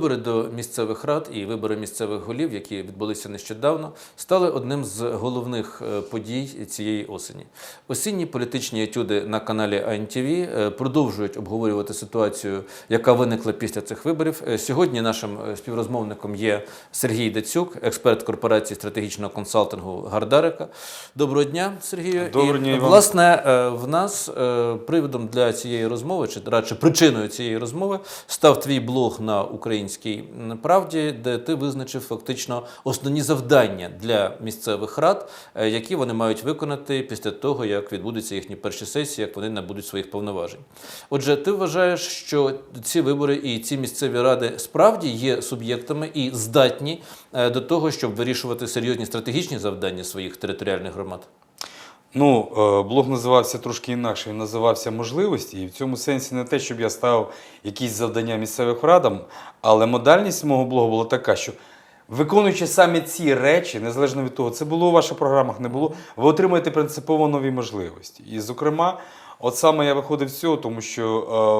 Вибори до місцевих рад і вибори місцевих голів, які відбулися нещодавно, стали одним з головних е, подій цієї осені. Осінні політичні етюди на каналі АНТВ е, продовжують обговорювати ситуацію, яка виникла після цих виборів. Е, Сьогодні нашим співрозмовником є Сергій Дацюк, експерт корпорації стратегічного консалтингу Гардарика. Доброго дня, Сергію. Доброго І, дня, Іван. Власне, в нас приводом для цієї розмови, чи радше причиною цієї розмови, став твій блог на Українській правді, де ти визначив фактично основні завдання для місцевих рад, е, які вони мають виконати після того, як відбудуться їхні перші сесії, як вони набудуть своїх повноважень. Отже, ти вважаєш, що ці вибори і ці місцеві ради справді є суб'єктами і здатні е, до того, щоб вирішувати серйозні стратегічні завдання своїх територіальних громад? Ну, е, блог називався трошки інакше. Він називався можливості. І в цьому сенсі не те, щоб я ставив якісь завдання місцевих радам, але модальність мого блогу була така, що виконуючи саме ці речі, незалежно від того, це було у ваших програмах, не було, ви отримуєте принципово нові можливості. І, зокрема, от саме я виходив з цього, тому що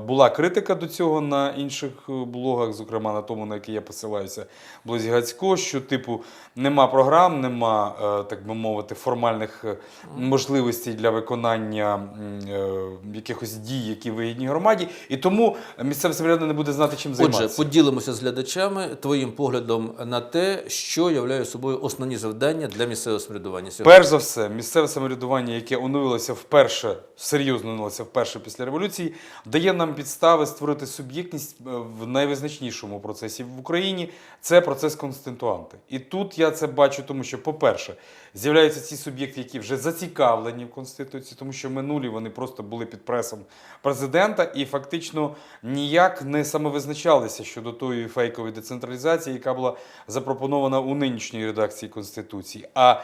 е, була критика до цього на інших е, блогах, зокрема на тому, на який я посилаюся, блозі Гацько, що, типу, нема програм, нема, е, так би мовити, формальних е, можливостей для виконання е, якихось дій, які вигідні громаді, і тому місцеве самоврядування не буде знати, чим займатися. Отже, поділимося з глядачами твоїм поглядом на те, що являє собою основні завдання для місцевого самоврядування сьогодні. Перш за все, місцеве самоврядування, яке оновилося вперше, серйозно оновилося вперше після революції, дає нам підстави створити суб'єктність е, в найвизначнішому процесі в Україні. Це процес конституанти. І тут я це бачу, тому що, по-перше, з'являються ці суб'єкти, які вже зацікавлені в конституції, тому що минулі вони просто були під пресом президента і фактично ніяк не самовизначалися щодо тої фейкової децентралізації, яка була запропонована у нинішній редакції конституції. А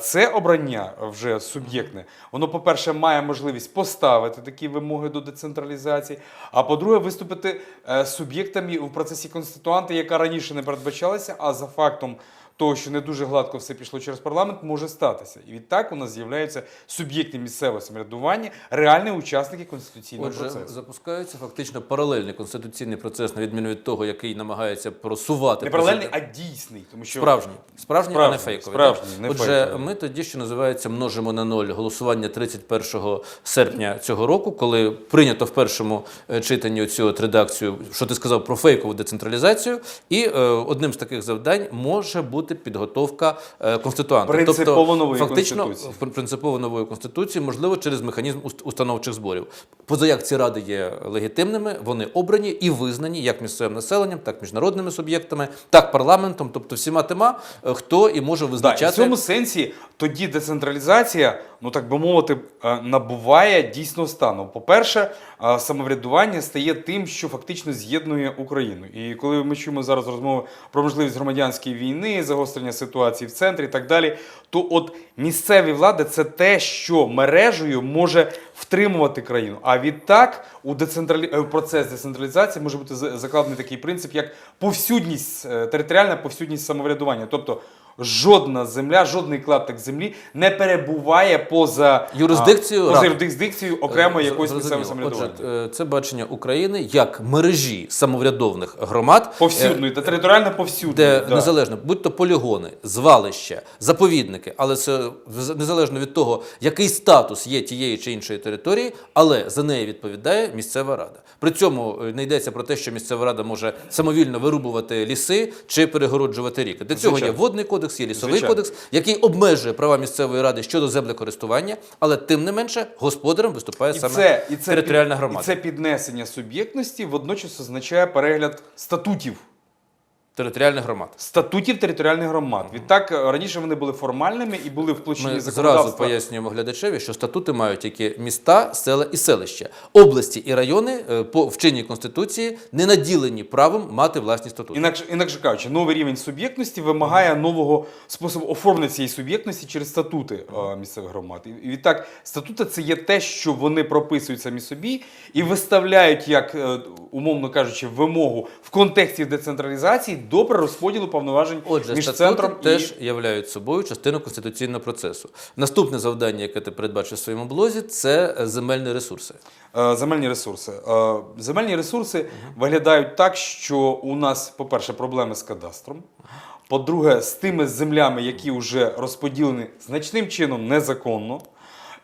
це обрання вже суб'єктне, воно, по-перше, має можливість поставити такі вимоги до децентралізації. А по-друге, виступити е, суб'єктами в процесі конституанти, яка раніше не передбачалася, а за фактом. Того, що не дуже гладко все пішло через парламент, може статися. І відтак у нас з'являються суб'єкти місцевого самоврядування, реальні учасники конституційного Отже, процесу. запускається фактично паралельний конституційний процес, на відміну від того, який намагається просувати Не паралельний, президент. а дійсний. Тому що Справжній, справжній, а не фейковий. справжній, так? не Отже, фейковий. ми тоді, що називається, множимо на ноль голосування 31 серпня цього року, коли прийнято в першому е, читанні цю от редакцію, що ти сказав про фейкову децентралізацію, і е, одним з таких завдань може бути підготовка е, конституанта. Принципово нової фактично, конституції. принципово нової конституції, можливо, через механізм установчих зборів. Позаяк ці ради є легітимними, вони обрані і визнані як місцевим населенням, так міжнародними суб'єктами, так парламентом, тобто всіма тима, е, хто і може Да, і визначати. в цьому сенсі тоді децентралізація, ну так би мовити, е, набуває дійсно стану. По-перше, е, самоврядування стає тим, що фактично з'єднує Україну. І коли ми чуємо зараз розмови про можливість громадянської війни, загострення ситуації в центрі і так далі, то от місцеві влади це те, що мережею може втримувати країну. А відтак у децентралі... е, процес децентралізації може бути закладений такий принцип, як повсюдність, е, територіальна повсюдність самоврядування. Тобто жодна земля, жодний клаптик землі не перебуває поза Юрисдикцією поза юрисдикцією окремої Е, якоїсь місцевого самоврядування. Отже, е, це бачення України як мережі самоврядовних громад. е, Повсюдної та територіально повсюдної. де да. незалежно, будь то полігони, звалища, заповідники, але це незалежно від того, який статус є тієї чи іншої території, але за неї відповідає місцева рада. При цьому не йдеться про те, що місцева рада може самовільно вирубувати ліси чи перегороджувати ріки. Для цього є Звичайно. водний кодекс, є лісовий Звичайно. кодекс, який обмежує права місцевої ради щодо землекористування, але тим не менше господарем виступає І саме це, і це, територіальна громада. І це піднесення суб'єктності водночас означає перегляд статутів. Територіальна громада. Статутів територіальних громад. Відтак е, раніше вони були формальними і були в площині Ми зразу пояснюємо глядачеві, що статути мають тільки міста, села і селища. Області і райони е, по вчинній конституції не наділені правом мати власні статути. Інакше, інакше кажучи, новий рівень суб'єктності вимагає нового способу оформлення цієї суб'єктності через статути е, місцевих громад. І відтак, статути це є те, що вони прописують самі собі і виставляють як, умовно кажучи, вимогу в контексті децентралізації до перерозподілу повноважень Отже, між статути центром теж і являють собою частину конституційного процесу. Наступне завдання, яке ти передбачив в своєму блозі, це е, земельні ресурси. Е, Земельні ресурси. Е, Земельні ресурси виглядають так, що у нас, по-перше, проблеми з кадастром. По-друге, з тими землями, які вже розподілені значним чином незаконно,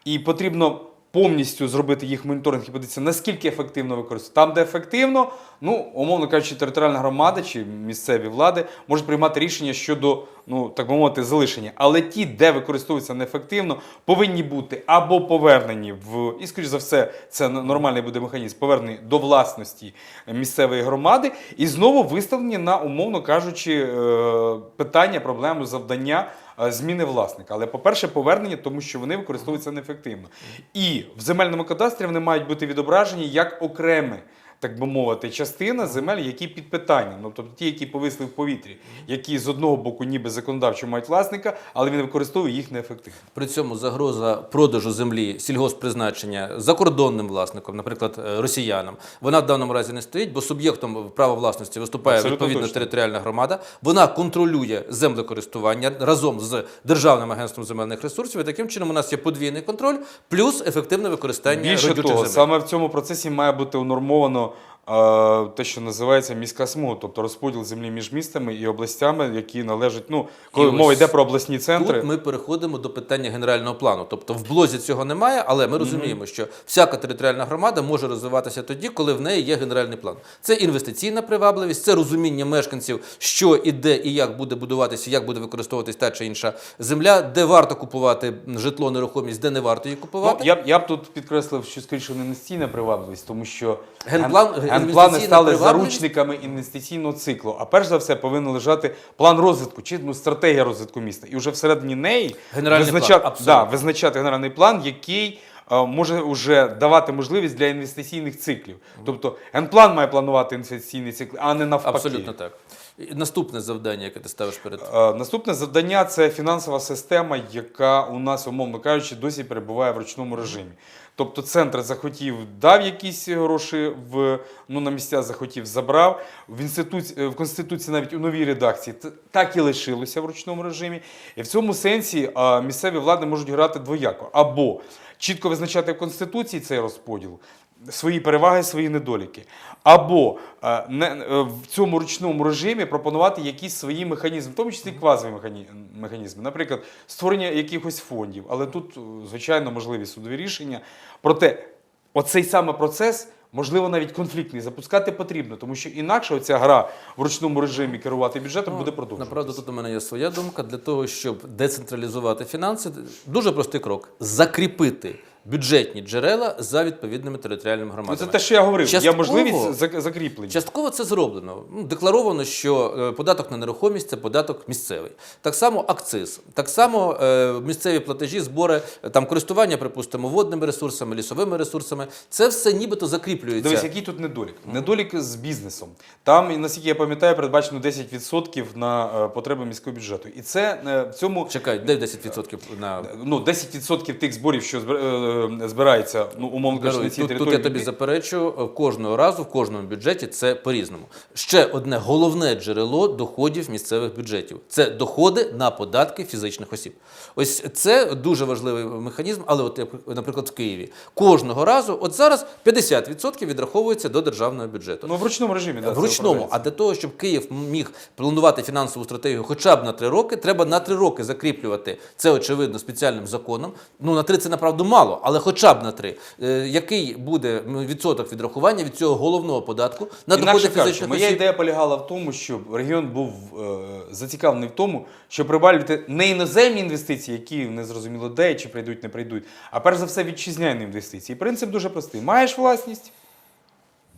і потрібно повністю зробити їх моніторинг і подивитися, наскільки ефективно використовують. Там, де ефективно, ну, умовно кажучи, територіальна громада чи місцеві влади можуть приймати рішення щодо, ну так би мовити, залишення. Але ті, де використовуються неефективно, повинні бути або повернені в, і скоріш за все, це нормальний буде механізм, повернені до власності місцевої громади, і знову виставлені на, умовно кажучи, е, питання, проблему, завдання е, зміни власника. Але, по-перше, повернення, тому що вони використовуються неефективно. І в земельному кадастрі вони мають бути відображені як окреме. Так би мовити, частина земель, які під питанням, ну тобто ті, які повисли в повітрі, які з одного боку ніби законодавчо мають власника, але він використовує їх неефективно. При цьому загроза продажу землі сільгосппризначення закордонним власником, наприклад, е, росіянам, вона в даному разі не стоїть, бо суб'єктом права власності виступає Абсолютно відповідна точно. територіальна громада. Вона контролює землекористування разом з Державним агентством земельних ресурсів. І таким чином у нас є подвійний контроль, плюс ефективне використання Більше того, земель. саме в цьому процесі має бути унормовано те, що називається міська смуга, тобто розподіл землі між містами і областями, які належать. Ну, коли І мова йде про обласні центри. Тут ми переходимо до питання генерального плану. Тобто в блозі цього немає, але ми розуміємо, що всяка територіальна громада може розвиватися тоді, коли в неї є генеральний план. Це інвестиційна привабливість, це розуміння мешканців, що і де і як буде будуватися, як буде використовуватись та чи інша земля, де варто купувати житло, нерухомість, де не варто її Ну, купувати. я, б- я б тут підкреслив, що скоріше не інвестиційна привабливість, тому що Генплан- ген- генплани стали заручниками інвестиційного циклу. А перш за все повинен лежати план розвитку чи ну, стратегія розвитку міста. І вже всередині неї Генеральний план, визначати, абсолютно. да, визначати генеральний план, який е, може вже давати можливість для інвестиційних циклів. Тобто генплан має планувати інвестиційний цикл, а не навпаки. Абсолютно так. Наступне завдання, яке ти ставиш перед Е, Наступне завдання це фінансова система, яка у нас, умовно кажучи, досі перебуває в ручному режимі. Тобто центр захотів, дав якісь гроші в ну на місця захотів, забрав. В інституції в конституції, навіть у новій редакції, так і лишилося в ручному режимі. І в цьому сенсі а, місцеві влади можуть грати двояко або чітко визначати в конституції цей розподіл. Свої переваги, свої недоліки, або е, не, е, в цьому ручному режимі пропонувати якісь свої механізми, в тому числі квазові механізми, наприклад, створення якихось фондів. Але тут, е, звичайно, можливі судові рішення. Проте, оцей саме процес. Можливо, навіть конфліктний запускати потрібно, тому що інакше оця гра в ручному режимі керувати бюджетом буде продовжуватися. Направду, тут у мене є своя думка. Для того, щоб децентралізувати фінанси, дуже простий крок закріпити бюджетні джерела за відповідними територіальними Ну, громадами. це те, що я говорив. Частково- Є можливість закріплення. Частково це зроблено. Ну, Декларовано, що е, податок на нерухомість це податок місцевий. Так само акциз, так само е, місцеві платежі, збори, е, там користування, припустимо, водними ресурсами, лісовими ресурсами. Це все нібито закріплюється. Дивись, який тут недолік? Недолік з бізнесом. Там, наскільки я пам'ятаю, передбачено 10% на потреби міського бюджету. І це в цьому Чекай, де 10% на ну, 10% тих зборів, що збирається, ну, умовно кажучи, на цій тут, тут я тобі заперечу, е, кожного разу в кожному бюджеті це по-різному. Ще одне головне джерело доходів місцевих бюджетів це доходи на податки фізичних осіб. Ось це дуже важливий механізм, але от наприклад в Києві кожного разу, от зараз 50% відраховується до державного бюджету. Ну, в ручному режимі, да, в ручному, а для того, щоб Київ міг планувати фінансову стратегію хоча б на три роки, треба на три роки закріплювати це, очевидно, спеціальним законом. Ну на три це направду мало, але хоча б на три. Е, який буде відсоток відрахування від цього головного податку на доходи фізичних осіб? моя ідея полягала в тому, щоб регіон був е, зацікавлений в тому, щоб прибавити не іноземні інвестиції, які не зрозуміло де чи прийдуть, не прийдуть, а перш за все вітчизняні інвестиції. Принцип дуже простий: маєш власність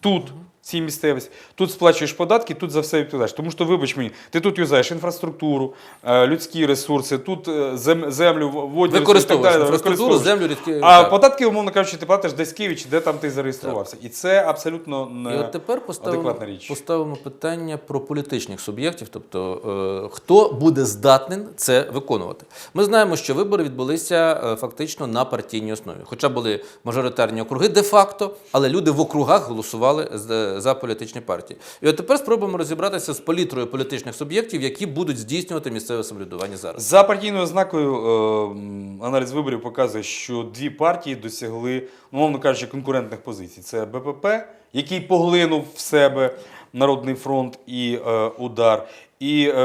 тут. Цій місцевості, тут сплачуєш податки, тут за все відповідаєш. Тому що, вибач мені, ти тут юзаєш інфраструктуру, е, людські ресурси, тут е, зем- землю, водні Використовуєш так інфраструктуру, землю рідкі. А так. податки, умовно кажучи, ти платиш десь в Києві, чи де там ти зареєструвався. І це абсолютно не І от тепер поставимо, адекватна річ. поставимо питання про політичних суб'єктів, тобто е, хто буде здатнен це виконувати. Ми знаємо, що вибори відбулися е, фактично на партійній основі, хоча були мажоритарні округи де-факто, але люди в округах голосували з- це за політичні партії. І от тепер спробуємо розібратися з палітрою політичних суб'єктів, які будуть здійснювати місцеве самоврядування зараз. За партійною ознакою е, аналіз виборів показує, що дві партії досягли, умовно кажучи, конкурентних позицій. Це БПП, який поглинув в себе Народний фронт і е, удар, і, е,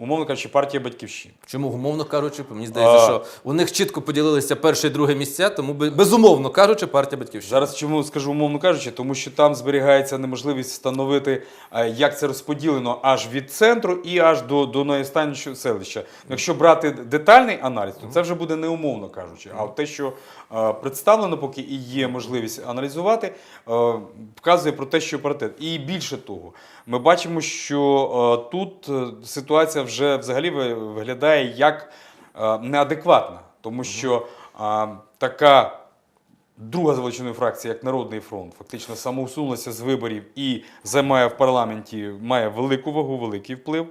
умовно кажучи, партія Батьківщина. Чому умовно кажучи, мені здається, А. що у них чітко поділилися перше і друге місця, тому би- безумовно кажучи, партія батьківщина. Зараз чому скажу умовно кажучи, тому що там зберігається неможливість встановити, е, як це розподілено аж від центру і аж до, до найостаннішого селища. Якщо брати детальний аналіз, то це вже буде не умовно кажучи. А от те, що е, представлено, поки і є можливість аналізувати, е, вказує про те, що паритет. І більше того, ми бачимо, що е, тут е, ситуація вже взагалі виглядає як е, неадекватна, тому що така друга з величиною фракція, як Народний фронт, фактично самоусунулася з виборів і займає в парламенті, має велику вагу, великий вплив.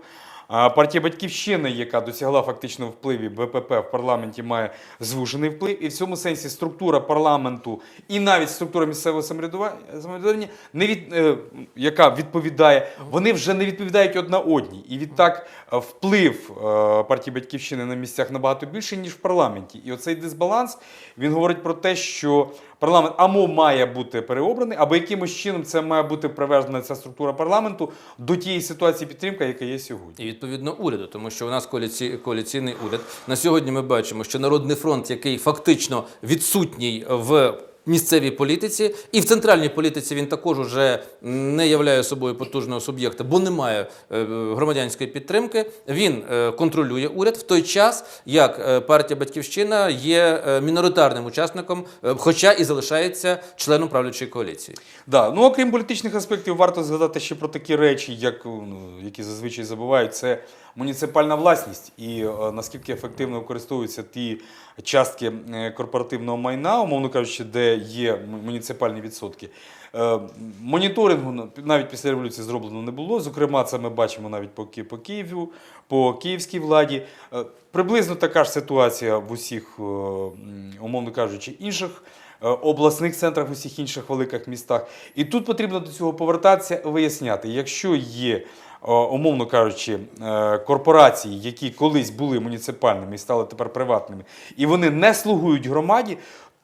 Партія Батьківщини, яка досягла фактично впливі БПП в парламенті, має звужений вплив. І в цьому сенсі структура парламенту і навіть структура місцевого самоврядування, самоврядування не від, е, яка відповідає, вони вже не відповідають одна одній. І відтак е, вплив е, партії Батьківщини на місцях набагато більше, ніж в парламенті. І оцей дисбаланс він говорить про те, що парламент або має бути переобраний, або якимось чином це має бути приведена ця структура парламенту до тієї ситуації підтримка, яка є сьогодні. І відповідно уряду, тому що у нас коаліці... коаліційний уряд. На сьогодні ми бачимо, що Народний фронт, який фактично відсутній в місцевій політиці, і в центральній політиці він також уже не являє собою потужного суб'єкта, бо немає е, громадянської підтримки. Він е, контролює уряд в той час, як е, партія Батьківщина є міноритарним учасником, хоча і залишається членом правлячої коаліції. Да, ну окрім політичних аспектів, варто згадати ще про такі речі, як ну, які зазвичай забувають, це муніципальна власність і е, наскільки ефективно використовуються ті частки е, корпоративного майна, умовно кажучи, де є муніципальні відсотки. Е, Моніторингу навіть після революції зроблено не було. Зокрема, це ми бачимо навіть по, по Києву, по київській владі. Приблизно така ж ситуація в усіх, умовно кажучи, інших обласних центрах, усіх інших великих містах. І тут потрібно до цього повертатися, виясняти, якщо є. Умовно кажучи, е, корпорації, які колись були муніципальними і стали тепер приватними, і вони не слугують громаді,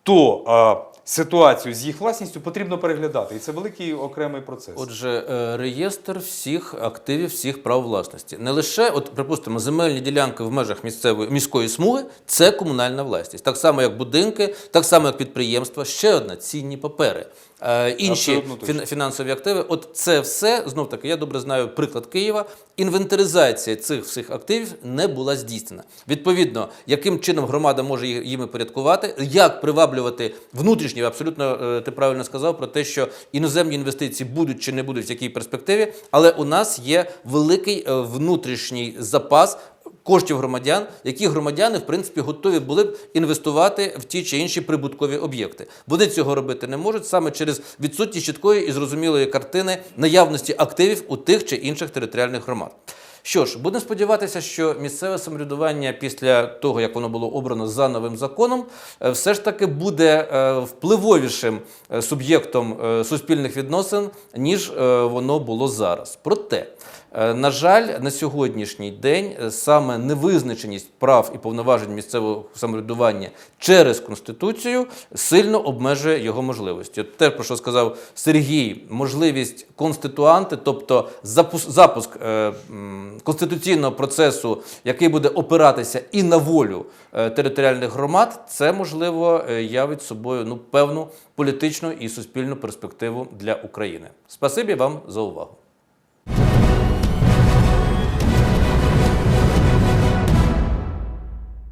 то е, ситуацію з їх власністю потрібно переглядати. І це великий окремий процес. Отже, е, реєстр всіх активів, всіх прав власності. Не лише, от, припустимо, земельні ділянки в межах місцевої міської смуги це комунальна власність. Так само, як будинки, так само, як підприємства. Ще одна цінні папери. Е, Інші фін- фінансові активи. От це все знов таки. Я добре знаю приклад Києва. Інвентаризація цих всіх активів не була здійснена. Відповідно, яким чином громада може їми порядкувати, як приваблювати внутрішні, абсолютно е, ти правильно сказав про те, що іноземні інвестиції будуть чи не будуть в якій перспективі, але у нас є великий е, внутрішній запас. Коштів громадян, які громадяни в принципі готові були б інвестувати в ті чи інші прибуткові об'єкти. Вони цього робити не можуть саме через відсутність чіткої і зрозумілої картини наявності активів у тих чи інших територіальних громад. Що ж, будемо сподіватися, що місцеве самоврядування після того, як воно було обрано за новим законом, е, все ж таки буде е, впливовішим е, суб'єктом суспільних відносин, ніж воно було зараз. Проте, на жаль, на сьогоднішній день е, саме невизначеність прав і повноважень місцевого самоврядування через конституцію сильно обмежує його можливості. От те, про що сказав Сергій, можливість конституанти, тобто запуск, е, конституційного процесу, який буде опиратися і на волю е, територіальних громад, це можливо е, явить собою ну певну політичну і суспільну перспективу для України. Спасибі вам за увагу.